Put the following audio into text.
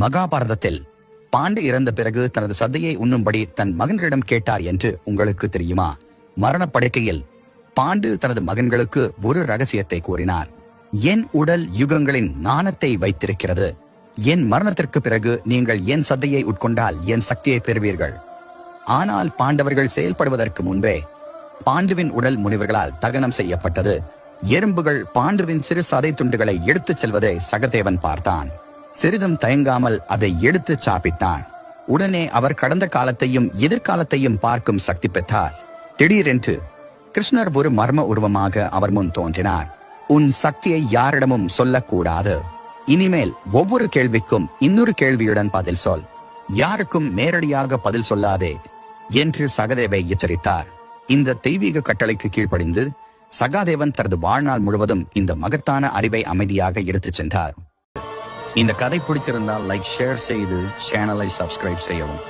மகாபாரதத்தில் பாண்டு இறந்த பிறகு தனது சதையை உண்ணும்படி தன் மகன்களிடம் கேட்டார் என்று உங்களுக்கு தெரியுமா? மரணப்படுக்கையில் பாண்டு தனது மகன்களுக்கு ஒரு ரகசியத்தை கூறினார். என் உடல் யுகங்களின் நாணத்தை வைத்திருக்கிறது. என் மரணத்திற்கு பிறகு நீங்கள் என் சதையை உட்கொண்டால் என் சக்தியை பெறுவீர்கள். ஆனால் பாண்டவர்கள் செயல்படுவதற்கு முன்பே பாண்டுவின் உடல் முனிவர்களால் தகனம் செய்யப்பட்டது. எறும்புகள் பாண்டுவின் சிறு சதை துண்டுகளை எடுத்துச் செல்வதை சகதேவன் பார்த்தான். சிறிதும் தயங்காமல் அதை எடுத்து சாப்பிட்டான். உடனே அவர் கடந்த காலத்தையும் எதிர்காலத்தையும் பார்க்கும் சக்தி பெற்றார். திடீரென்று கிருஷ்ணர் ஒரு மர்ம உருவமாக அவர் முன் தோன்றினார். உன் சக்தியை யாரிடமும் சொல்லக்கூடாது. இனிமேல் ஒவ்வொரு கேள்விக்கும் இன்னொரு கேள்வியுடன் பதில் சொல். யாருக்கும் நேரடியாக பதில் சொல்லாதே என்று சகதேவை எச்சரித்தார். இந்த தெய்வீக கட்டளைக்கு கீழ்ப்படிந்து சகாதேவன் தனது வாழ்நாள் முழுவதும் இந்த மகத்தான அறிவை அமைதியாக எடுத்துச் சென்றார். இந்த கதை பிடிச்சிருந்தா லைக் ஷேர் செய்து சேனலை சப்ஸ்கிரைப் செய்யவும்.